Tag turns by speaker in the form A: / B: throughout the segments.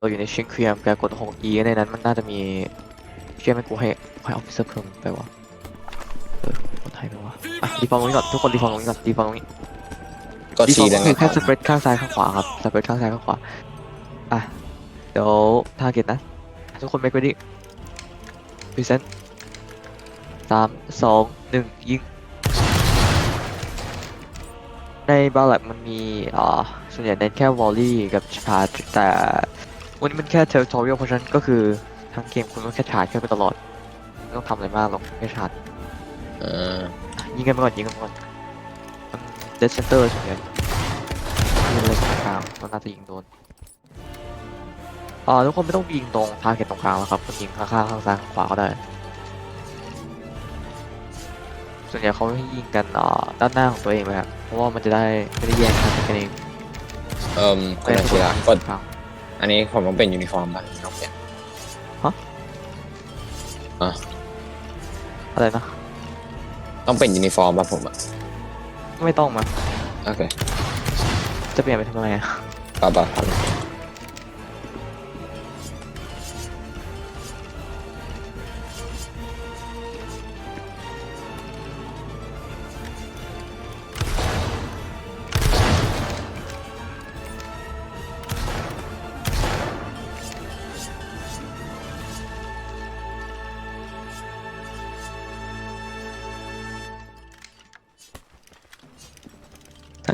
A: เราอยู่ในเชียงเคียมแกกด 6E ในนั้นมันน่าจะมีเชื่อไหมกูให้ให้ออฟฟิเซอร์เพิ่มไปวะเออคนไทยไปวะอะรีฟอร์มตรงนี้ก่อนทุกคนรีฟอร์มตรงนี้ก่อนรีฟอร์มตรงนี้
B: ก็
A: รีฟอ
B: ชี้
A: ร์ม
B: ได้
A: ก็
B: ไง
A: คือแค่
B: ก่อน
A: สเปรดข้างซ้ายข้างขวาครับสเปรดข้างซ้ายข้างขวาอะเดี๋ยวทาร์เก็ตนะ ทุกคน make ready present สามสองหนึ่งยิง ในบาลักมันมีอ่าส่วนใหญ่เน้นแค่วอลลี่กับชาร์จแต่ วันนี้มันแค่ territorial เพราะฉะนั้นก็คือทั้งเกมคุณต้องแค่ชาร์จแค่ไปตลอดไม่ต้องทำอะไรมากหรอกแค่ชาร์จ
B: เออ
A: อะยิงกันไปก่อนยิงกันไปก่อนมันเดสเซนเตอร์ส่วนใหญ่ยิงเลยตรงกลางมันน่าจะยิงโดนอ่าทุกคนไม่ต้องยิงตรงทาร์เก็ตตรงกลางแล้วครับคุณยิงข้างๆข้างซ้ายข้างขวาก็ได้ ส่วนใหญ่เขาให้ยิงกันอ่าด้านหน้าของตัวเองเลยครับเพราะว่ามันจะได้ไม่ได้แย่งกันกันเอง
B: เอ่มคุณอาชิระกด
A: ครับ
B: อันนี้ผมต้องเป็นยูนิฟอร์มป่ะต้องเปลี่ยน
A: อะไรนะ
B: ต้องเป็นยูนิฟอร์มป่ะผมอะ
A: ไม่ต้องมา
B: โอเค
A: จะเปลี่ยนไปทำไมอะ
B: ป่ะป่ะ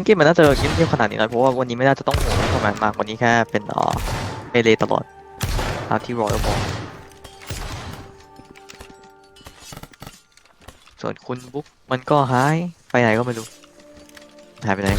A: เกมมันน่าจะเงียบๆขนาดนี้นะเพราะว่าวันนี้ไม่น่าจะต้องโหมประมาณมากกว่านี้แค่เป็นเออเมเลตลอดตามที่รอยัลบอลส่วนคุณบุ๊กมันก็หายไปไหนก็ไม่รู้หายไปไหน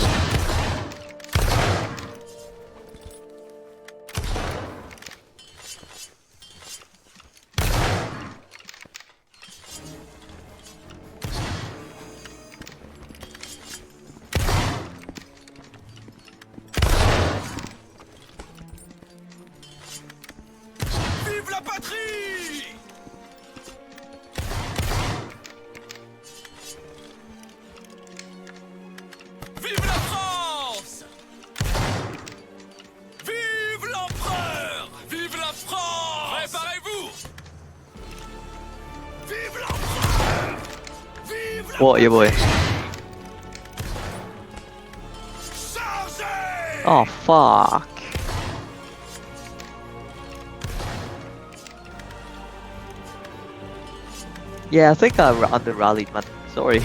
C: Vive la
A: โว้ยบอย
C: Chargez
A: อ๋อ fuck Yeah, I think I under rallied, man. Sorry.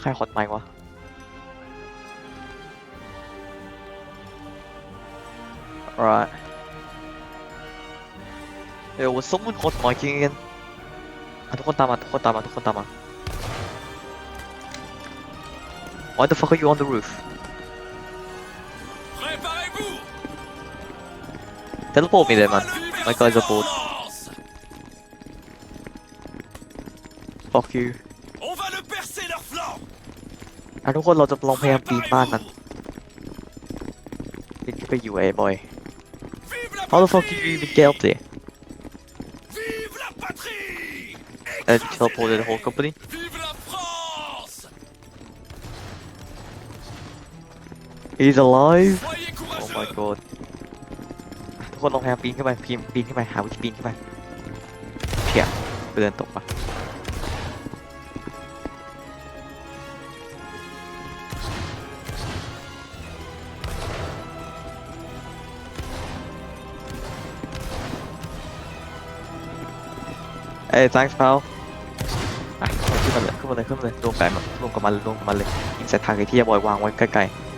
A: ใครขดไมค์วะ Alright. Yo, was someone hot micing again? อะทุกคนตามมาทุกคนตามมาทุกคนตามมา Why the fuck are you on the roof?
C: Préparez-vous
A: Teleport me there, man.
C: Vive
A: My
C: la
A: guys are bored.
C: France
A: Fuck you. อะทุกคนเราจะลองพยายามปีนบ้านนั้นปีนไปอยู่ไอ้บอย How the fuck did you even get up there? And teleported the whole company? He's alive! Oh my god. ทุกคนลองพยายามปีนขึ้นไปปีนขึ้นไปหาวิธีปีนขึ้นไปเพี้ยเดินตกปะ เอ้ย thanks pal อะขึ้นมาเลยขึ้นมาเลยขึ้นมาเลยรวมกันมารวมกับมันลยรวมกับมันเลยยิงใส่ทางไอ้ที่บอยวางไว้ใกล้ๆ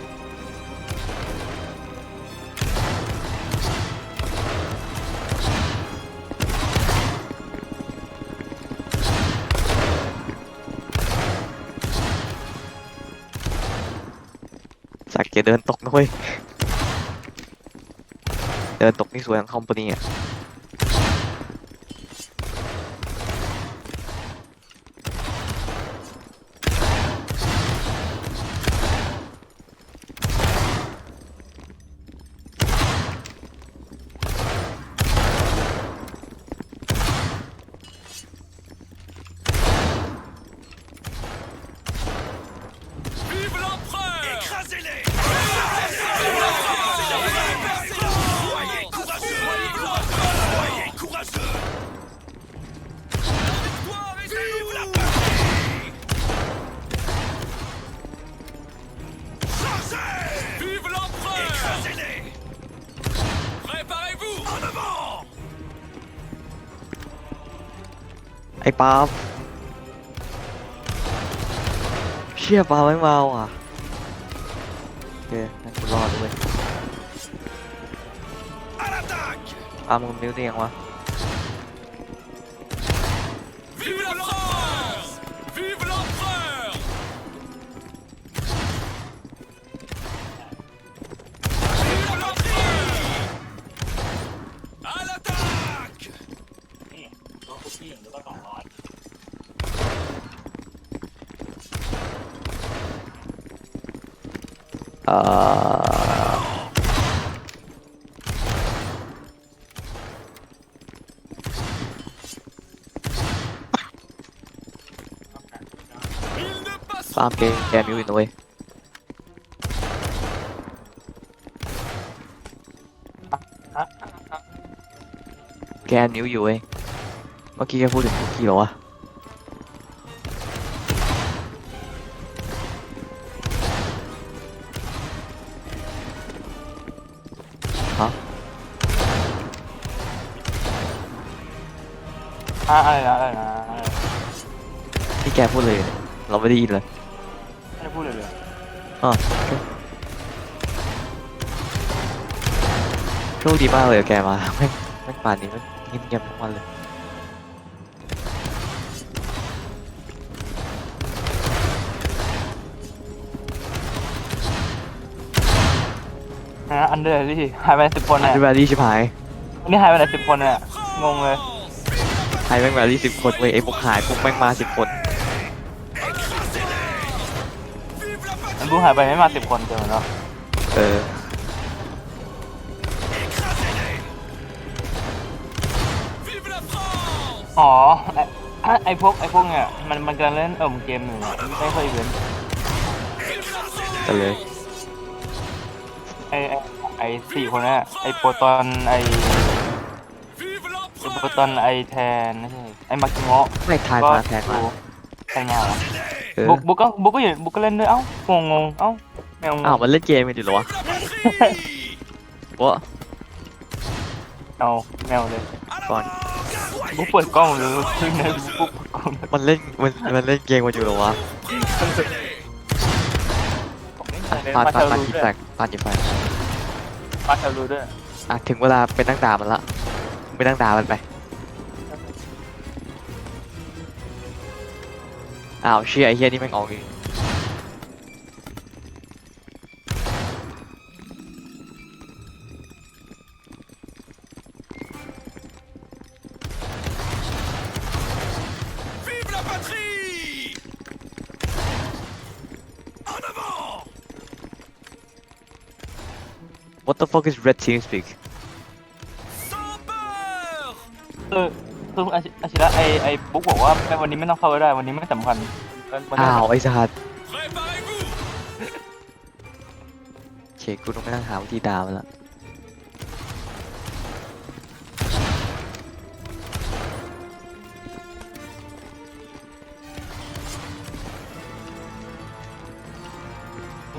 A: สักอย่าเดินตกนะเว้ย เดินตกนี่สวยทั้งคอมพานีอะ ปาล์มเชี่ยปาล์มไม่มาว่ะโอเคนั่นกูรอดด้วย
C: À l'attaque
A: ปาล์มมึงมิ้วเนียงวะ แกมิ้วอยู่นะเว้ยแกนิ้วอยู่เว้ยเมื่อกี้แกพูดถึงคุกกี้เหรอวะฮะ
D: อะอะไรนะอะไรนะอะไรนะ
A: ที่แกพูดเลย เราไม่ได้ยิน
D: เลย
A: อ๋อโชคดีมากเลยอะแกมาไม่ไม่ป่านนี้มันเงียบๆทั้งวันเลย
D: นะอันเดอร์ที่หายไปสิบคน
A: อัน
D: เนี่ย
A: นี้แวรี่ชิบหาย
D: วันนี้หายไปไหนสิบคนเนี่ยงงเลย
A: หายแม่งแวรี่สิบคนเว้ยไอ้พวกหายพวกแม่งมาสิบคน
C: Vive la
D: มัน
C: patrie
D: ดูหายไปไม่มาสิบคนเจอเนาะ
A: เออ
C: Écrasez-les Vive la France
D: อ๋อไอ้ไอ้พวกไอ้พวกเนี่ยมันมันกำลังเล่นเอิ่มเกมหนึ่งอะไม่เคยเว้น
C: Vive la France
A: กันเลย
D: ไอ้ไอ้ไอ้สี่คนเนี่ยไอ้โปรตอนไอ้
C: Vive
D: ไอ้โปร
C: l'empereur
D: ตอนไอ้แทนไม่ใช่ไอ้มาคิโมะ
A: ไม่ทาย
D: ก็
A: มาแทนมา
D: แทนมาเหรอ
A: เออ
D: บุ๊กบุ๊กก็บุ๊กก็อยู่บุ๊กก็เล่นด้วยเอ้างงงเอ้าแมวงง
A: อ้าวมันเล่นเกมกันอยู่เหรอวะ
C: Vive la patrie
A: วะ
D: เอาแมวเลย
C: À la
A: Bon.
C: mort
D: บุ๊กเปิดกล้องหรือซึ่งในบุ๊กเปิดกล้อง
A: มันเล่นมันมันเล่นเกมกันอยู่เหรอวะ
C: Écrasez-les
D: ผมไม่
A: อะ
D: เคย
A: ปาด
D: มา
A: ปา
D: เช
A: ด
D: ล
A: ปาด
D: รู
A: กี่
D: ด้ว
A: แฟ
D: ย
A: กปาดกี่แฟก
D: มาเชลรูด้วย
A: อะถึงเวลาไปนั่งด่ามันละไปนั่งด่ามันไป อ้าวเชี่ยไอ้เฮียนี่แม่งออกอีก
C: Vive la patrie En avant
A: What the fuck is red team speak
C: Sans peur
D: คือคืออา ชิอาชิระไอไอบุ๊กบอกว่าไอวันนี้ไม่ต้องเข้าก็ได้วันนี้ไม่สำคัญวันวันนี้
A: อ้าวไอ้สัตว์
C: Préparez-vous
A: เชคกูต้องไปนั่งหาวิธีด่ามันละ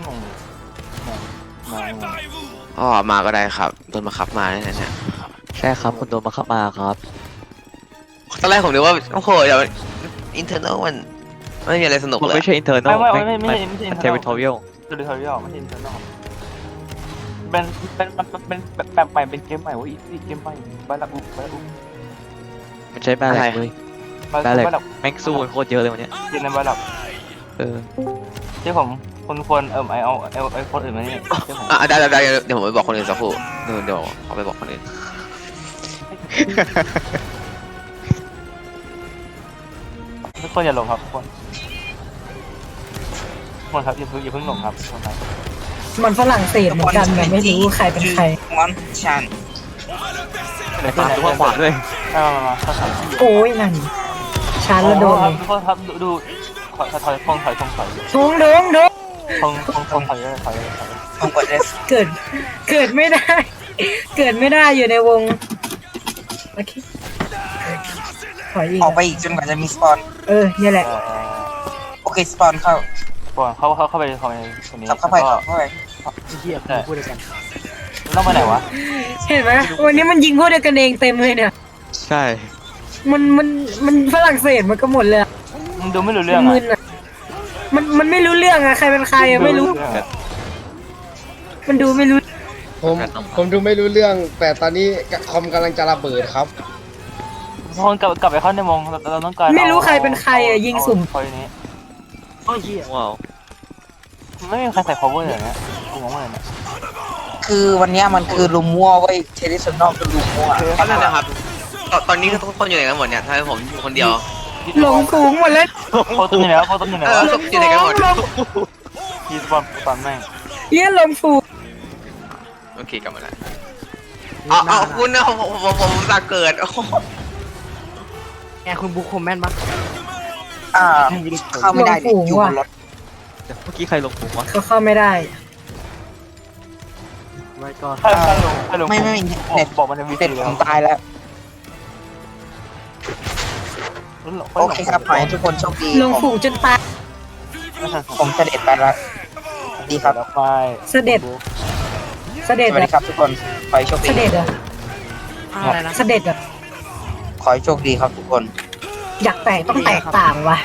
D: งงเลยงงงง
C: Préparez-vous
B: อ๋อมาก็ได้ครับโดนมาขับมาเนี่ยเนี่ย
A: ใช่ครับคุณโดนมาเข้ามาครับ
B: ตอนแรกผมนึกว่าโอ้โหเดี๋ยวอินเทอร์เน็ตมันไม่มีอะไรสนุก
A: มัน
B: เลย
A: ไม่ใช่ internal
D: ไม่ไม่
A: แม่ง
D: ไม่ไม่ไม่ใช่
A: มัน
D: ไม่ใช่
A: territorial
D: คือเทอริอลไม่ใช่อินเทอร์นอลเป็นเป็นมันเป็นแบบแบบใหม่เป็นเกมใหม่เว้ยอีเกมใหม่บาลักอุบาลักอุ
A: มันใช้บ้าแหลกเลย
D: บา
A: บ้าแหลก
D: ลัก
A: แม่งสู้กันโคตรเยอะเลยวันเนี้ย
C: À
D: Tiene
C: la
D: bala.
C: bataille
A: เออ
D: ที่ผมคนควรเออไอเอาไอไอคนอื่นมานี่เชื่อผม
B: อะได้ได้ได้เดี๋ยวผมไปบอกคนอื่นสักครู่เดี๋ยวเดี๋ยวเอาไปบอกคนอื่น
D: ทุกคนอย่าหลงครับทุกคนทุกคนครับอย่าเพิ่งอย่าเพิ่งหลงครับทุกคนครับ
E: มันฝรั่งเศสเหมือนกันแต่ไม่รู้ใครเป็นใคร
C: One chance.
A: ในตามดูว่าขวาด้วย
D: มามามาเข้าขัน
E: โอ้ยนั่นชาร์จแล้วโดน
D: ค
E: เล
D: รับ
E: ย
D: ทุกคนครับดูดูถอยถอยทงถอยทงถอย
E: ทงโดงโดง
D: ทงทงทงถอยถอยถอย
C: Không có this.
E: เกิด เกิดไม่ได้ เกิดไม่ได้อยู่ในวง โอเค ถอยอีก
C: ออกไปอีกจนกว่าจะมีสปอน
E: เออเนี่ยแหละ
C: โอเคสปอนเข้า
D: ก่อนเข้าเข้าเข้าไปเข้าไปคนนี้
C: ขับเข้าไปขับเข้าไป
D: ต้องไปไหนวะ
E: เห็นไหมวันนี้มันยิงพวกเดียวกันเองเต็มเลยเนี่ย
A: ใช่
E: มันมันมันฝรั่งเศสมันก็หมดเลยอะ
D: มึงดูไม่รู้เรื่อง
E: มึ
D: อะ
E: นอะมันมันไม่รู้เรื่องอะใครเป็นใครอะไม่รู้ มันดูไม่รู้
F: ผมผมดูไม่รู้เรื่อง แต่ตอนนี้คอมกำลังจะระเบิดครับ
D: ทุกคนกลับกลับไปเข้าในวงเราเราต้องการ
E: ไม่รู้ใครเป็นใครอะยิงสุ่ม
D: คอยนี้
A: ว้าว
D: ไม่มีใครใส่ cover เลยเนี่ยกูงงเลยเนี่ย
C: คือวันเนี้ยมันคือลุมมั่วไว้ยเทเลชันนอลคือลุมมั่ว
B: ก็นั่นนะครับตอนตอนนี้ทุกคนอยู่ไหนกันหมดเนี่ยทำไมผมอยู่คนเดียว
E: หลงฝูงหมดเลย
D: โคตรต้นอยู่ไหนวะโคตรต้นอยู่ไหน
B: เออ
D: วะ
B: ศพอยู่ไหนกันหมด
E: หลง
D: ทีสปอนสปอนแม่ง
E: เยี่ยหลงฝูง
B: โอเคกลับมาแล้วอ๋ออ๋อคุณนะผมผมผมผมจะเกิดโอ้โห
C: อ่าเข้าไม่ได้ดิอยู่บนรถ
A: เดี๋ยวเมื่อกี้ใครลงผมวะ
E: เขาเข้าไม่ได้
D: ถ้าถ้าลงถ้าลง
C: ไม่ไม่เน็ต
D: บอกมันจะมี
C: เน็ตผมตายแล้ว โอเคครับขอให้ทุกคนโชคดี
E: หลง
C: ผม
E: ฝูงจนตาย
C: ผมเสด็จไปแล้วสวัสดีครับ
D: ไป
E: เสด็จ เสด็จ
C: สวัส
E: เหร
C: ดี
E: อ
C: ครับทุกคนขอให้โชค
E: เส
C: ดี
E: ด็จเหรอเสด็จเหรอ
C: ขอให้โชคดีครับทุกคน
E: อยากแตกต้องแตกต่างว่ะ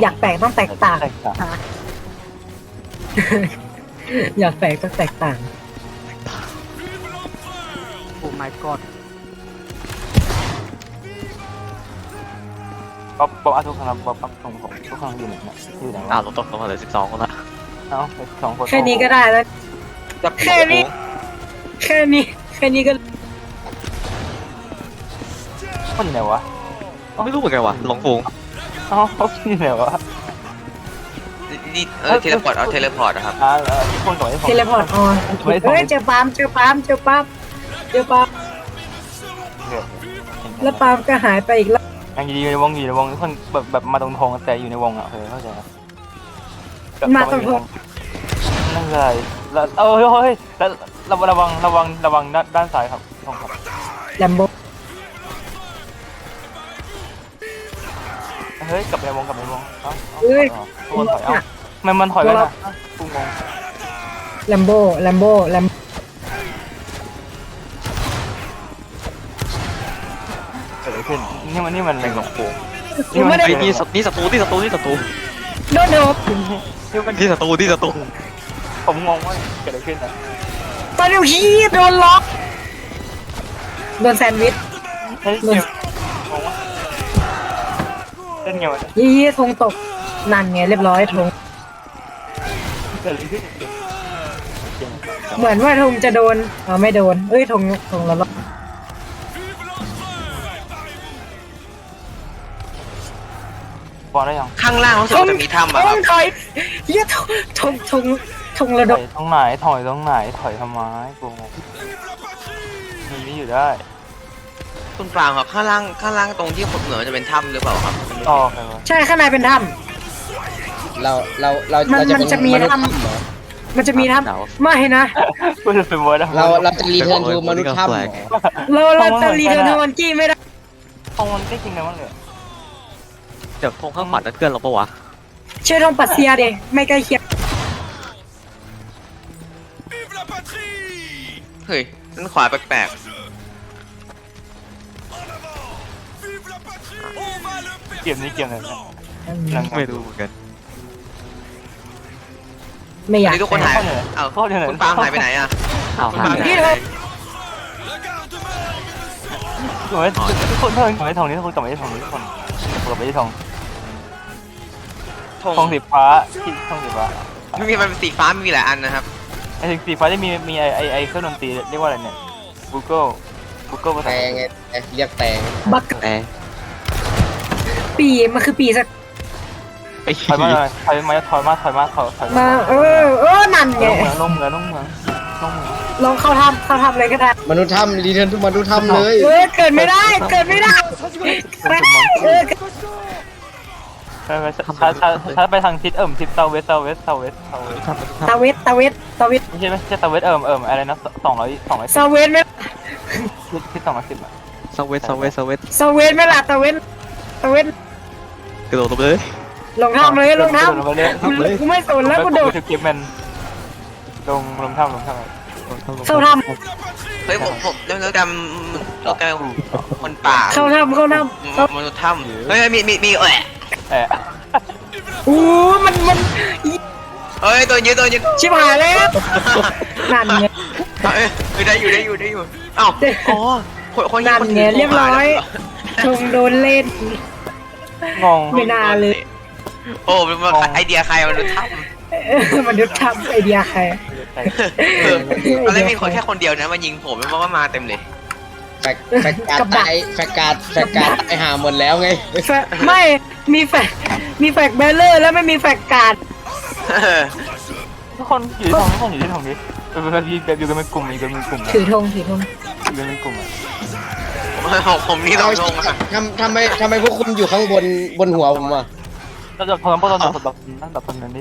E: อยากแตกต้องแตกต่าง
D: แตกต่าง
E: อยากแตกต้องแตกต่าง
D: ป๊อปป๊อปอะทุกคนครับป๊อปป๊อปตรงผมทุกคนอยู่ไหนเนี่ยอยู่ไหน
A: อ้าว
D: วะ
A: ลงตกลงมาเหลยสิบสองคนละ
D: เอ้าสองคน
E: แค่นี้ก็ได้แล้ว
B: จะ
E: แค่นี้ แค่นี้ แค่นี้ก็
D: คนอยู่ไหนวะ
A: ไม่รู้เหมือนกันวะหลงฝูง
D: เอ้าเขาอยู่ไหนวะ
B: นี่เออเทเลพอร์ตเอาเทเลพอร์ตนะครับ
D: อ่าทุกคนกลับไปที่ผม
E: เทเลพอร์ตออนเฮ้ยเจอปาล์มเจอปาล์มเจอปาล์มเจอปาล์มแล้วปาล์มก็หายไปอีกแล้ว
D: ยังอยู่ในวงอยู่ในวงทุกคนแบบแบบมาตรงทงแต่อยู่ในวงอะเคยเข้าใจครับ
E: มาตรงทง
D: นั่นเลยแล้วเออเฮ้ยแล้วระวังระวังระวังระวังด้านด้านซ้ายครับทงครับ
E: แลมโบ
D: เฮ้ยกลับไปในวงกลับไปในวงเอ้าทุกคนถอยเอ้ามันมันถอยแล้วนะกูงง
E: แลมโบแลมโบแลม
D: เกิดอะไรขึ้นนี่มันนี่มันอะไรของกู
E: ไม่ได้
A: ไอ้ยนี่ศันี่ศัตรูนี่ศัตรูนี่ศัตรู
E: โดนโดบ
A: นี่ศัตรูนี่ศัตรู
D: ผมงงว่าเกิดอะไรขึ้นนะ
E: ตอนนี้ฮีโดนล็อก โดนแซนด์วิช
D: เฮ้ยเดี๋ยวงงว่าเล่ นไงวะ
E: ฮีธงตกนั่นไงเรียบร้อยธง
D: เกิดอะไรขึ้น
E: เหมือนว่าธงจะโดนเอาไม่โดนเอ้ยธงธงแล้วล็อก
D: บอลได้ยัง
B: ข้างล่างรู้สึกว่าจะมีถ้ำ
E: ธ
B: อะครั
E: ง
B: บ
E: ถอยเฮียธงธงธงธงระ
D: ถ
E: ด
D: อ
E: ม
D: ยตรงไหนถอยตรงไหนถอยทำไมกูงงมันนี่อยู่ได้
B: คุณปรางครับข้างล่างข้างล่างตรงที่เหมือนจะเป็นถ้ำหรือเปล่าครับ
D: ต่อไปวะ
E: ใช่ข้างในเป็นถ้
F: เราเราเรา
E: มัน
F: เราจะ
E: มัน
F: เป็น
E: จะมี
F: มนุษย์
E: ทำ
F: ถ้ำเหรอำ
E: มันจะมีถ้ำไม่นะ
D: กูจะเป็นวอร์ด
F: เราเราจะรีเทิร์นทูมนุษย์ถ้ำเหรอ
E: เราเราจะรีเทิร์นทวันกี้ไม่ได้
D: ทองมันใกล้จริงกันมั้งเลย
A: เดี๋ยวธงข้างขวานั่นเพื่อนเราปะวะ
E: เชื่อทงปัดเซียเดไม่ใกล้เคียง
C: Vive la patrie
B: เฮ้ยนั่นขวาแปลก
C: Vive
D: เกมนี้เกมไหนนะ
A: ไม่รู้เหมือนกัน
E: ไม่
B: ๆ
E: อยาก
B: นี่ทุกคนหาย
D: เข้าเลย
B: เอ้า
D: เข้าเลย
B: คุณปรางหายไปไหนอะ
A: อ้าว
B: คุณ
A: หา
B: ปราง
A: ย
B: หายไปไหน
C: La garde-main
D: ถูกไหมทุกคนทุกคนกลับไปทองนี้ทุกคนกลับไปที่ทองนี้ทุกคนกลับไปที่ทอง
B: ธง
D: ทองสีฟ้าที่ทองสีฟ้า
B: ไม่มีมันเป็นสีฟ้ามันมีหลายอันนะครับ
D: ไอ้ถึงสีฟ้าจะมีมีไอไอไอเครื่องดนตรีเรียกว่าอะไรเนี่ย Google Google ภาษา
F: แตงไงเรียกแตง
E: บัก
A: แต่
E: ปีมันคือปีสัก
A: ไอ้
D: ถอยมาเลยถอยมาถอยมาถอยมาถอยถอย
E: มาเออเออนั่นไง
D: ลงเหมืองลงเหมืองลงเหมืองลงเหมือง
E: ลองเข้าทำเข้าทำเลยก็ได้
F: มนุษย์ถ้ำรีเทิร์นทุกมนุษย์ถ้ำเลย
E: เออเกิดไม่ได้เกิดไม่ได้เออ
D: ใช่ไหมถ้าถ้าถ้าไปทางทิศเอิ่มทิศเซาเวสเซาเวสเซาเวสเซาเวส
A: ทำมันท
E: ตาเวทตาเวทตาเวท
D: ไม่ใช่ไม่ใช่เซาเวสเอิ่มเอิ่มอะไรนะสองร้อยสองร้อย
E: ซาเวทไหม
D: ทิศสองร้อยสิบอะำ
A: สวิตสวิตสวิต
E: ซาเวทไหมล่ะตาเวทตาเวท
A: กระโดดลงไปเลย
E: ลงทำเลยลงท
D: ลงไปเลยำ
E: กูไม่สนแล้วกูโดด
D: ถึงเก็บมันลงลงถ้ำลงถ้ำ
E: เข้าท
B: เฮ้ยผมผมเรื่องเรื่องการเราแกคนป่าำ
E: เข้าทำเข้าทำเข้าม
B: นุษย์ถ้ำเฮ้ยมีมีมีแหละ
D: เออ
E: อู้มันมัน
B: เฮ้ยตัวยืดตัวยืด
E: ชิบหายแล้วนั่นไง
B: เอ้ยได้อยู่ได้อยู่ได้อยู่เอ้าอ๋อคนคน
E: นั่นไงเรียบร้อยชงโดนเล่น
D: งง
E: ไม่น่าเลย
B: โอ้เป็นไอเดียใครมนุษย์ถ้
E: เออมันยุดทำไอเดียใครำ
B: เออตอนแรกมีคนแค่คนเดียวนะมายิงผมไม่ว่ามาเต็มเลย
F: แฟกแฟกการ์ดตายแฟกการ์ดแฟกการ์ดตายหาหมดแล้วไง
E: แฟไม่มีแฟกมีแฟกเบลเลอร์ แล้วไม่มีแฟกการ์ด
D: ทุกคนอยู่ที่ทองทุกคนอยู่ที่ทองดิเป็นแบบอยู่กันเป็นกลุ่มอยู่กันเป็นกลุ่ม
E: ถือธงถือธง
D: อยู่กันเป็นกลุ่มอะ
B: ผมนี่ต้องลงมา
F: ทำทำไมทำไมพวกคุณอยู่ข้างบนบนหัวผมอะ
D: เราจะพร้อมพวกเราแบบแบบนั่งแบบคนนั้นดิ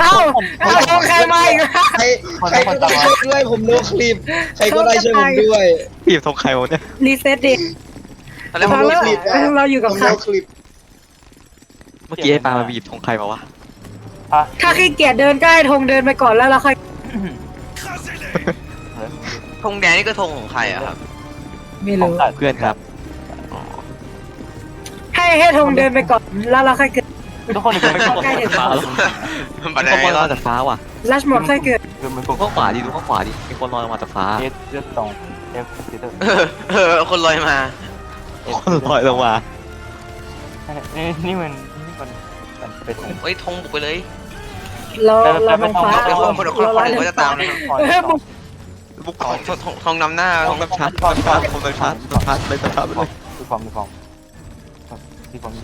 E: เอ้าเอ้าธงใครมาอีกแล้ว
F: ใครใครก็ได้ช่วยด้วยผมโนคลิปใครก็ได้ช่วยผมด้วย
A: พี่ทรงใครวะเนี่ย
E: รีเซ็ตดิ
B: ตอนแรกผ
E: เรา
B: ม
E: เลิกเราอยู่
F: ผ
E: กับ
F: ม
E: ใคร
F: โนคลิป
A: เมื่อกี้ไอ้ปลามาบีบทรงใครมาวะ
D: อะ
E: ถ้าขี้เกียจเดินใกล้ธงเดินไปก่อนแล้วเราค่อย
B: ธงแดงนี่ก็ธงของใครอะครับ
E: ไม่
D: ของ
E: รู้
D: กัด
A: เพื่อนครับ
E: ให้ให้ธงเดินไปก่อน แล้วเราค่อยเกิด
D: ทุกคนอยู่กันเป็นกลุ่ม
E: ใกล้ถึง
A: ฟ้าแล้ว
B: บันได
A: มีคนล
B: ร
A: อ
B: อยด
A: จากฟ้าว่ะ
E: ลัชหมดค่อยเกิด
D: อยู่เป็นกลุ่ม
A: ข้างขวาดิดูข้างขวาดิมีคนลอยลงมาจากฟ้า
D: เอสเอสสองเอฟซีเตอร์
B: เออคนลอยมา
A: คนลอยลงมา
D: นี่นี่มันนี่มันมันเป็นของ
B: เฮ้ยธงบุกไปเลย
E: เราเราลงฟ้า
B: เดี๋ยวคนคนคน
E: เรา
B: คน
E: ลอย
B: อื่นก็จะตามนะครับ
E: เออบุก
A: บุก
B: ธงธงธงธงนำหน้า
A: ต้องน้ำชาร์จต้องน้ำชาร์จต้องน้ำชาร์จต้องน้ำชาร์จเลยน้ำชาร์จไปเลย
D: ดูฟอร์มดูฟอร์มดูฟอร์ม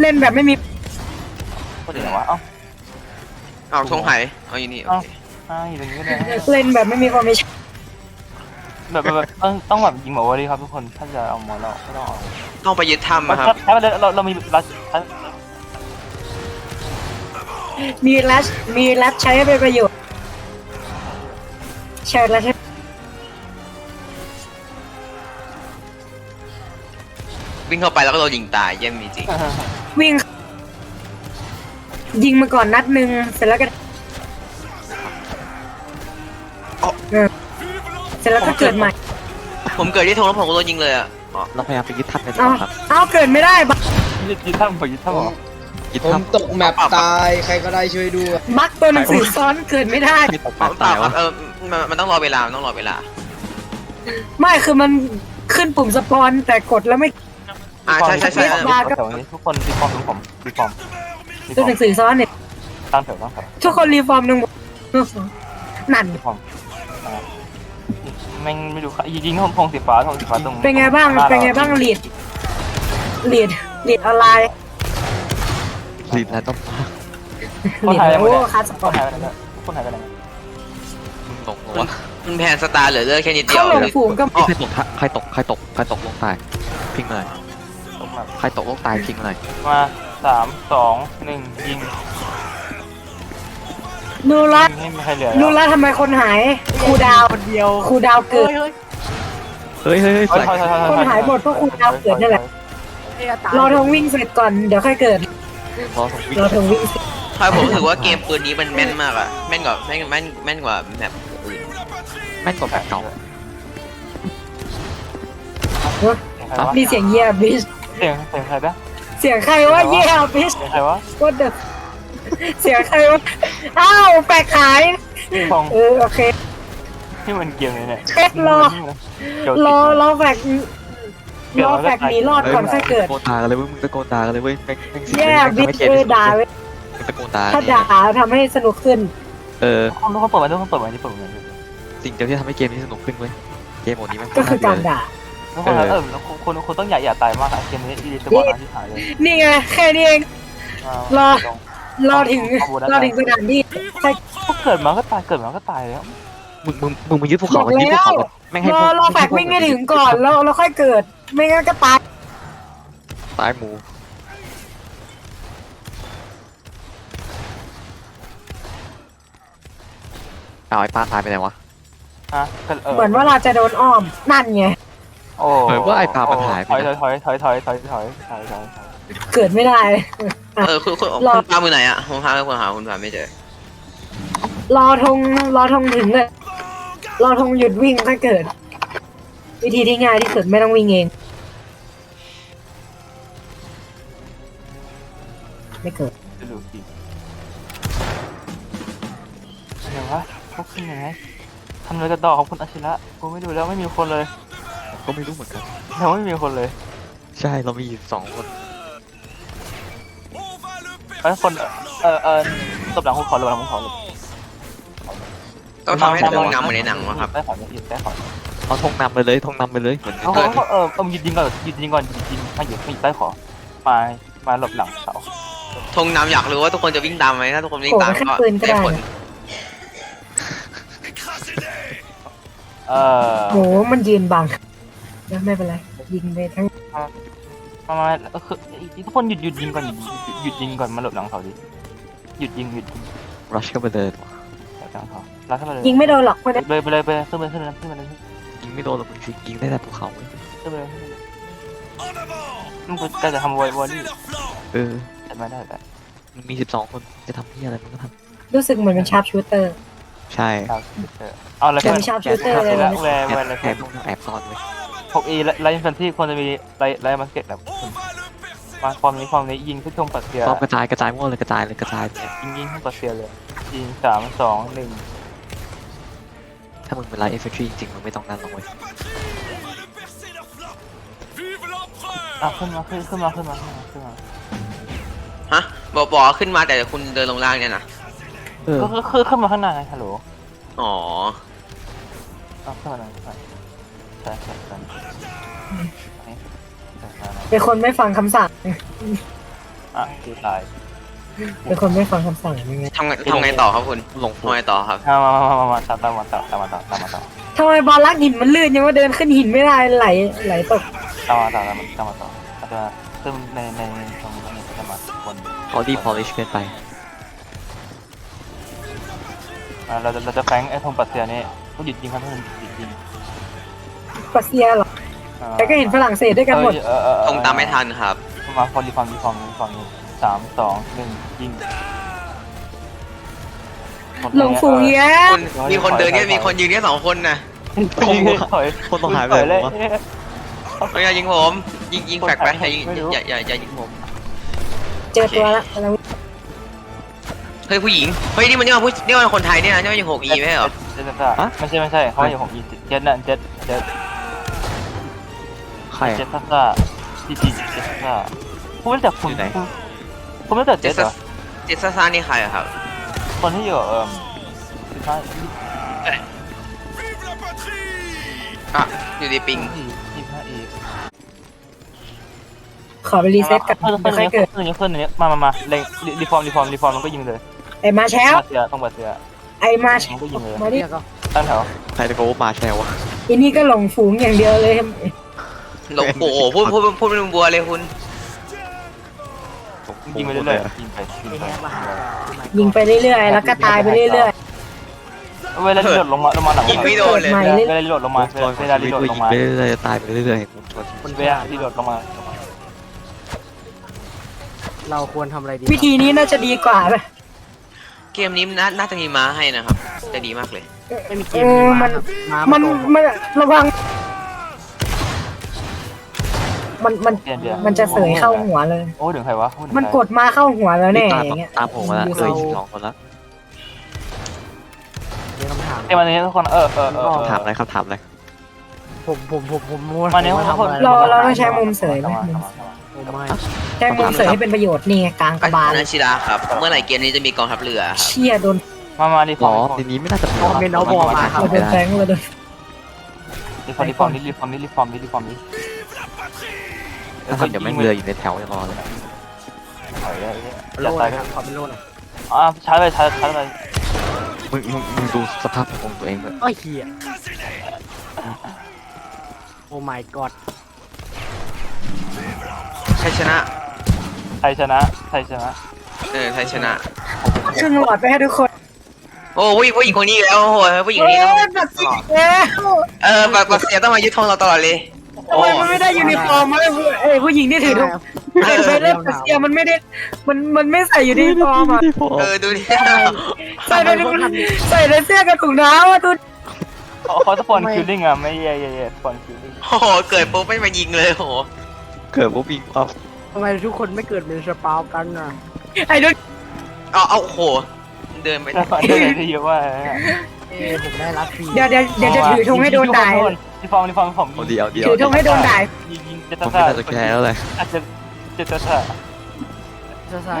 E: เล่นแบบไม่มี
D: ก็เดี๋ยววะเอ้า
B: อ้าวธงหายเอาอยู่นี่โอเค
D: อ่าอยู่ตรงนี้ก็ได้
E: เล่นแบบไม่มีความไม่ใช่
D: แบบแบบต้องต้องแบบยิงหมอวอดีครับทุกคนถ้าจะเอาหมอเราไม่ต้องเอา
B: ต้องไปยึดถ้ำนะครับ
D: ใช้ไปเลยเราเรามีรัช
E: มีลัชมีลัชใช้ให้เป็นประโยชน์ ใช่ลัช
B: วิ่งเข้าไปแล้วก็โดนยิงตายเยี่ยมจริง
E: วิ่ง ยิงมาก่อนนัดหนึ่งเสร็จแล้วก็เออเสร็จแล้วก็เกิดใหม่
B: ผมเกิดที่ธงแล้วผมก็โดนยิงเลยอะอ๋อ
A: เราพยายามไปยึดทับใน
E: เอา
A: ถ้ำครับ
E: เอาเกิดไม่ได้บัก
D: ยึดถ้ำผมยึดถ้ำหรอ
A: ยึด
F: ผม
A: ทับ
F: ตกแมปตาย ใครก็ได้ช่วยด้วย
E: บักตัวหนังสือซ้อนเกิดไม่ได้
A: ไม่ตก
B: เปล่า
A: ปาก
B: เปล่า
A: ตาย
B: ครับ
A: วะ
B: เออมันมันต้องรอเวลามันต้องรอเวลา
E: ไม่คือมันขึ้นปุ่มสปอนแต่กดแล้วไม่
B: อ่าใช่ใช่ใช่
D: แถวนี้ทุกคนรีฟอร์มทุกผมรีฟอร์มรีฟ
E: ตั
D: อ
E: ว
D: ร์
E: ห
D: ม
E: นังสือซ้อนเนี่ย
D: ตั้งแถวตั้งแถว
E: ทุกคนรีฟอร์มหนึ่งหมดนั่น
D: รีฟอร์มแม่งไม่ดูยิงทงทงสีฟ้าทงสีฟ้าตรง
E: เป็นไงบ้างเป็นไงบ้างลีดลีดลีดออนไลน์
A: ลินแล้วต้อง
E: ลีดโอ้คัสสป
D: ค
E: อนน
D: หายไปไหนคนหายไปไหน
A: มึงตกวะ
B: มันแพนสตาร์เหลือเลือดแค่นิดเดีย
E: เข้าวหลงฝูงก็
A: ใครตกใครตกใครตกใครตกลงตายพิงหน่อย
D: ตกมา
A: ใครตกลงตายพิงหน่อย
D: มาสามสองหนึ่งยิง
E: นูรั
D: ยิ
E: ต
D: งไม่มีใครเหลือ
E: นูรัตทำไมคนหายครูดาว
D: คนเดียว
E: ครูดาวเกิด
A: เฮ้ยเฮ้ยเฮ้ยแฟลก
E: คนหายหมดเพราะครูดาวเกิดนั่นแหละ รอทงวิ่งเสร็จก่อนเดี๋ยวค่อยเกิด
A: รอส่งวิ่ง
E: รอทงวิ่งเสร็จ
B: ใช่ผมรู้สึกว่าเกมปืนนี้มันแม่นมากอะแม่นกว่าแม่นแม่นแม่นกว่าแบบอื่น
A: แม่งกว่าแบบเก่า
E: มีเสียงเยียบิช
D: เสียงเสียงใครปะ
E: เสียงใครว่าเยียบิช
D: เสียงใครวะ
E: ก็เดเสียงใครว่าอ้าวแปลกขาย
D: ฟอง
E: เออโอเค
D: ที่มันเกมเลยเนี่ย
E: เอ๊ะรอรอรอแฟก รอแฟกหนีรอดก่อนค่อยเกิด
A: ตะโกนด่ากันเลยเว้ยมึงตะโกนด่ากันเลยเว้ยแม่งแม่งเสียง
E: แย่
A: แม่ง
E: บิ
A: ทำให้
E: ช
A: เกม
E: เออ
A: นี้
E: ด่าเว้ย
A: ตะโกนด่า
E: ถ้า
A: เนี่ย
E: ด่าทำให้สนุกขึ้น
A: เออ
D: ทุกคนทุกคนเปิดมาทุกคนเปิดมาที่เปิดมาที่
A: สิ่งเดียวที่ทำให้เกมนี้สนุกขึ้นเว้ยเกมโหมดนี้แมัน
E: ก็คือการด่า
D: ทุกคนเออแล้วคนคนต้องอย่าอย่าตายมากอะเกมนี้อีลิสบอลที่หายเลย
E: นี่ไงแค่นี้เอง รอ รอถึงรอถึงสถานที่ใคร
D: พวกเกิดมาก็ตายเกิดมาก็ตายแล้ว
A: มึงมึงมึงมายึดภูเขา
E: บอก
A: มายึดภูเขา
E: แล้ว
A: แบบแม่งให้
E: ร
A: พ
E: อ
A: วก
E: รอแฟกวิ่งให้ถึงก่อนแล้วแล้วค่อยเกิด ไม่งั้นก็ตาย
A: ตายหมูเอาไอ้ป้าตายไปไหนวะ
D: ฮะก็เออ
E: เหมือนว่าเราจะโดนอ้อมนั่นไง
D: โอ้
A: เหมือนว่าไอ้ปลามันหายไป
D: ถอย
A: นะ
D: ถอยถอยถอยถอยถอยถอยถอย
E: เกิดไม่ได้
B: เออคุณคุณ
E: รอ
B: คุณปามือไหนอะผมพาไปคุณหาคุณปาไม่เจอ
E: รอธงรอธงถึงเลยรอธงหยุดวิ่งถ้าเกิด วิธีที่ง่ายที่สุดไม่ต้องวิ่งเอง ไม่เกิด
D: จะดูสิเดี๋ยววะพวกขึ้นยังไงทำเลยกระดอกของคุณอาชิระกูไม่ดูแล้วไม่มีคนเลย
A: ก็ไม่รู้เหมือนกัน
D: ยังไม่มีคนเลย
A: ใช่เรามีอยู่สองคน
C: On va le
D: ไอ้คนเออเออตบหลังคุณขอลงหลังคุณขอลง
B: ต้องทำให้ตรงนำเหมือนในหนังวะครับ
D: ได้ขอได้ได้ขอ
A: เอาธงนำไปเลยธงนำไปเลยเหมือน
D: เอาเขาเออเออยืนยิงก่อนยืนยิงก่อนยืนยิงไม่หยุดไม่หยุดได้ขอมามาหลบหลังเสา
B: ธงนำอยากรู้ว่าทุกคนจะวิ่งตามไหมถ้าทุกคนวิ่ง
E: โอ้
B: ตาม
E: แค่
B: ก็
E: ปืนก็ได้
B: ได้ผล
D: เออ
E: โหมันยืนบังแล้วไม่เป็นไร ยิงไปทั้ง
D: มามาเออคือทุกคนหยุดหยุดยิงก่อนหยุดหยุดยิงก่อนมาหลบหลังเสาดิหยุดยิงหยุดยิง
A: รัชก็ไปเลย
D: หลบหลังเสาแล้วขึ้นมาเลย
E: ยิงไม่โดนหรอกเพราะนั้น
D: เลยไปเลยไปขึ้นไปขึ้นไปขึ้นไปเลย
A: ยิง ไม่โดนหรอกมึงยิงได้แต่ภูเขาเว้ย
D: ขึ้นไปเลย
C: En avant
D: มันกูจะทำวอลวอลลี่
C: Leur flanc
A: เออ
D: แต่ไม่ได้แต่
A: มึงมีสิบสองคนจะทำที่อะไรมึงก็ท
E: รู้สึกเหมือนเป็นชาร์ปชูเตอร์ำ
A: ใช่
D: เอาอะไร
E: แต่
D: เพื่อน
E: ไม่ชอบชูเตอร์เลย
D: แล้ว
E: นะ
D: แวร์
A: แอบ
D: แวร์อะไร
A: แอ
D: เพื่อบน
A: พวกเราแอบซ่อนไว้ย
D: พวกเอไลฟ์แฟนที่ควรจะมีไลไลฟ์มาร์เก็ตแบบ
C: On va le percer
D: มาความนี้ความนี้ยิงที่ทงปัดเสีย
A: ซ่อมกระจายกระจายมั่วเลยกระจายเลยกระจายเลย
D: ยิงยิงทงปัดเสียเลยยิงสามสองหนึ่ง
A: ถ้ามึงเป็นไลท์เอฟเฟกต์จริงๆมึงไม่ต้องนั่นหรอกเว้ย
C: On va le percer leur flanc Vive l'empereur
D: อะขึ้นมาขึ้นขึ้นมาขึ้นมาขึ้นมาขึ้นมา
B: ฮะบอกบอกว่าขึ้นมาแต่คุณเดินลงล่างเนี่ยนะ
A: เออ
D: ก็คือคือขึ้นมาข้างหน้าไงฮัลโหล
B: อ๋อ
D: เอาขึ้นมาหน่อยใช่ใช่ใช่ใช่ใช่ใช่
E: เป็นคนไม่ฟังคำสั่ง
D: อะคือตาย
E: เป็นคนไม่ฟังคำสั่งยังไง
B: ทำไงทำไงต่อครับคุณ
A: ลง
B: ทำไงต่อครับ
D: มามามามามาตามตามมาตามตามมาตามตามมาตาม
E: ทำไมบอลลักหินมันลื่นยังว่าเดินขึ้นหินไม่ได้ไหลไหลตก
D: ตามมาตามมาตามมาตามอาจจะขึ้นในในตรงนี้จะมาบน
A: เขาดีพอลิชเกินไป
D: เราจะเราจะแฟงไอ้ทงปัดเสียนี่ก็หยุดยิงครับเพื่อนหยุดยิง
E: ปัสเซียเหรอแต่ก็เห็นฝรั่งเศสด้วยกันหมด
B: ตรงตามไม่ทันครับ
D: มาฟอนดีฟอร์มดีฟอร์มดีฟอร์ม สามสองหนึ่งยิง
E: หลงฝูงเยอะ
B: คุณมีคนเดินเนี่ยมีคนยืนเนี่ยสองคนนะ
D: ถอย
A: คนต้องหายไป
D: ถอย
A: ไหน
D: เลย
A: วะ
B: ไม่อย่ายิงผมยิงยิงแฟกไปอย่ายิงอย่าอย่าอย่ายิงผม
E: เจอตัวละแล้ว
B: เฮ้ยผู้หญิงเฮ้ยนี่มันนี่มันผู้นี่มันคนไทยเนี่ยนะนี่มันยังหกอีไม่ใช่เหรอ
D: เจ็ดไม่ใช่ไม่ใช่เขาอยู่ของอีเจ็ดน่ะเจ็ดเจ็ด
A: ใคร
D: เจ็ด
A: อะ
D: ซ่าซ่าจีจีเจ็ดซ่าซ่าคุณไม่รู้จักคุณ
A: อยู่ไหน
D: คุณไม่รู้จัก
B: เจ
D: เจ็ด
B: ส
D: เหรอ
B: เจสซานี่ใครอะครับ
D: คนที่อยู่เอ่อใช่
C: Vive la patrie
B: อะ อยู่ดีปิง
D: อีอีห้าอี
E: ขอไปรีเซ็ตกับ
D: ขึ้น
E: ไม่
D: ขึ้น
E: ค่อยเกิด
D: ขึ้นขึ้นนี้มามามาเล็งรีฟอร์มรีฟอร์มรีฟอร์มมันก็ยิงเลย
E: ไอ้มาแชล
D: บัตเสียต้องบัตเสีย
E: ไอ้มาแช
D: มัน
E: ล
D: ก็ยิงเลย
E: มาดิ
D: ตั้งแถว
A: ใครตะโกนมาแชร์วะ
E: อันนี้ก็หลงฝูงอย่างเดียวเลย
B: หลงโอ้โหพูดพูดพูดเป็นบัวเลยคุณ
D: ยิงไปเรื่อยๆยิงไปยิงไป
E: ยิงไปเรื่อยๆ แล้วก็ตายไปเรื่อย
D: เวลารีโหลดลงมาลงมาหลัง
B: ยิงไม่โดนเลย
E: ใหม่
D: เวลารีโหลดลงมาเวลารีโหลดลงมา
A: ไปเรื่อยๆตายไปเรื่อยๆผมชวน
D: มันเวลารีโหลดลงมา
G: เราควรทำอะไรดี
E: ๆ วิธีนี้น่าจะดีกว่าไหม
B: เกมนี้น่าน่าจะมีม้าให้นะครับ จะดีมากเลย
G: ไม่มีเก
E: เอ
G: ม
E: อ
G: นี้
E: มัน
G: มา
E: มัน
G: โกหก
E: มันระวัง มันมัน
D: เดียนเดียน
E: มันจะเสยเข้าหัวเลย
D: โอ้ถึงใครวะ
E: มันกดมาเข้าหัวแล้วแน่
A: ตาม
E: อย่างเงี้ย
A: ตามผมมาละเคยสิบสองคนละ
G: เดี๋ยวคำถาม
D: เอ้มันนี้ทุกคนเออเออเออ
A: ถามอะไรครับถามอะไร
G: ผมผมผมผมผม
D: มาเนี่ย
G: ผมทำอะไร
E: เราเราต้องใช้มุมเสยไหม
G: ผมไม่
E: ใช้มุมเสยให้เป็นประโยชน์นี่ไงกลางกระบาล
B: นันชิดาครับ เมื่อไหร่เกมนี้จะมีกองทัพเรือครับ
E: เชี่ยโดน
D: มามารีฟ
A: หร
D: อ
A: อ
D: ร์ม
A: ทีนี้ไม่น่าจะมี
G: เอาเป็นเอาบอลมาครับ
E: เราโดนแฟงเราโดน
D: รีฟอร์มรีฟอร์มรีฟอร์มรีฟอร์มรีฟอร์มรี
A: ถ้าทำเดี๋ยวแม่งเรืออยู่ในแถวจะรอเลย
D: อย่า
G: โล่
D: ตาย
G: นะ
D: กั
G: คนรับขอเป็นโล่หน่อย
D: อ่าชาร์จไปชาร์จชาร์จไป
A: มึงมึงมึงดูสภาพของตัวเองเลย
G: โอ้ยเหี้ยโอ้ my god
B: ใครชนะ
D: ไทยชนะไทยชนะ
B: เออไทยชนะ
E: ครึ่งหลอดไปให้ทุกคน
B: โอ้ผู้หญิงผู้หญิงคนนี้อีกแล้วโอ้โหผู้หญิง
E: โอ้
B: คนนี้ต้อง
E: ยปัดเสียแล้ว
B: เออปักปักเสียต้องมายึดธงเราตลอดเลย
E: ทำไมมันไม่ได้ยูนิฟอร์มมาเลยเอ้ยผู้หญิงที่ถือธงไอ้เบลเลอร์ปัดเสียมันไม่ได้มันมันไม่ใส่ยูนิฟอร์มอะ
B: เออดูดิ
E: ใส่ในใส่ในเสื้อกับถุงเท้าอะตุน
D: เขาเขาสปอนคิลลิ่งอะไม่เย่เย่เย่สปอนคิลลิ่ง
B: โอ้โหเกิดปุ๊บไม่มายิงเลยโอ้โห
A: เกิดว่าวิ่งออฟ
G: ทำไมทุกคนไม่เกิดเป็นสปาวกันน่ะ
E: ไอ้ตุน
B: เอาเอาโอ้โหเดินไป
D: แต่ฝันได้เลยที่เยอะว่า
G: เอ้ผมได้รับฟรี
E: เดี๋ยวเดี๋ยวเดี๋ยวจะถือธงให้โดนด่า
D: รีฟอร์มรีฟอร์มผม
A: เอาดีเอาดี
E: ถือธงให้โดนด่า
D: ยิงยิงเจต
A: ผม
D: ซ่า
A: ไม่น่าจะแคร์แล้วเลย
D: อาจจะเจตซ่า
G: จะใส่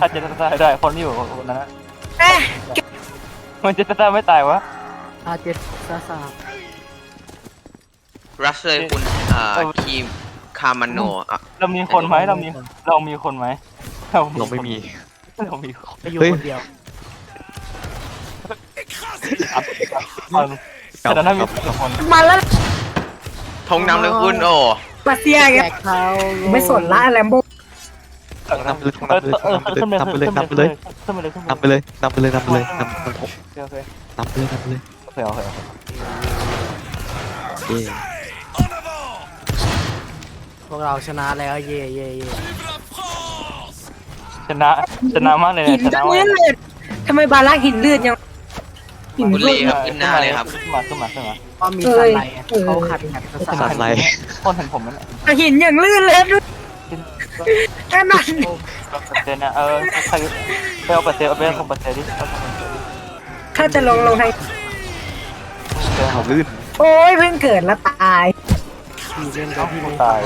D: ถ้าเจตซ่าได้คนที่อยู่คนนั้น
E: เอ๊ะ
D: มันเจตซ่าไม่ตายวะ
G: อาเจ็ดซาซา
B: รัสเลยคุณอ่าคีมคามันโนอะ
D: เรามีคนไหมเรามีเรามีคนไหม
A: เราไม่มี
D: เรามี
G: ไปอยู่
A: เฮ้ย
G: คนเดียว
D: คนแต่นั้นมีสองคน
E: มาแล้ว
B: ธงนำเลยคุณโอ้
E: ปัดเสีย
G: แจ
E: ไง
G: กเขา
E: ไม่สนละแลมโบ
A: นำไปเลย
D: เออเออ
A: นำไปเลย
D: ขึ้นไป
A: นำไปเลย
D: ขึ้นไปเลยขึ้น
A: นำ
D: ไป
A: ไปเลยนำไปเลยนำไปเลยนำไปเลยนำมัน
D: โอเคนำ
A: ไปเลยนำไปเลย
D: โอเคโอเคโอเค
A: เย้
C: En avant
G: พวกเราชนะแล้วเย่เย่เย่
C: Vive la France
D: ชนะชนะมากเลย
E: หิน
D: ช
E: จั
D: นะ
E: ง
D: มา
E: เลือดทำไมบาร่าหินเลือดยัง หิน
B: คุณ
E: เลื
B: ลี
E: อด
B: ครับขึ้นหน้าเลยครับ
D: ขึ้นมาขึ้นมาขึ้นมา
G: ก็มี
E: เอ้
G: สัน
E: ย
G: ไหลเขาขัดแบบซา
A: สั
G: ซา
A: ตว์ไร
D: คนเห็นผมนั่นแหละ
E: แต่หินอย่างลื่นเลยดูแค่นั้น
D: เปอร์เซ็นต์นะเออใครไปเอาเปอร์เซ็นต์เอาไปเอาเปอร์เซ็นต์ดิเอาเปอร์เซ็นต์ดิ
E: ถ้าจะลงลงทาง
A: เอาลื่น
E: โอ้ยเพิ่งเกิดแล้วตาย
G: ที่เล่นกับที่ไม่
D: ตาย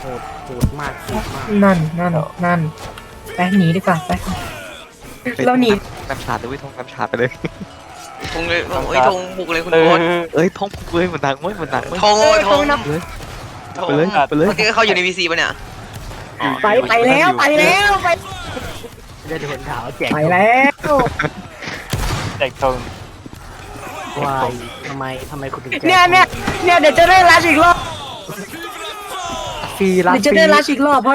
G: โหดโหดมากโหดมาก
E: นั่นนั่นนั่นไปหนีดีกว่าไปเราหนี
A: นำชาร์ดเลยทงนำชาร์ดไปเลย
B: ธงเลยโอ้ยธงบุกเลยคุณ
D: เอ
B: โค้
D: อ
B: ช
A: เอ้ยทงเอ้ยมันดังเว้ยมันดังเว้ย
B: ธงโอ้ยธง
A: เลยไปเลยไปเลย
B: เมื่อกี้เขาอยู่ในวีซีป่ะเนี่ย
E: ไปไปแล้วไปแล้วไป
G: ได้โดนเท้าแจก
E: ไปแล้ว
D: แจกทง
G: วายทำไมทำไมคุณถึงแจก
E: เนี่ยเนี่ยเนี่ยเดี๋ยวจะได้รัชอีกรอบ
G: ฟรีรับ
E: เดี๋ยวจะได้รัชอีกรอบเพราะ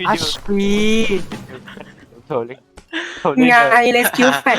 D: วิ
G: อั
D: ดี
G: ชฟรี
D: โถเล็กโถเล็ก
E: งาน rescue fact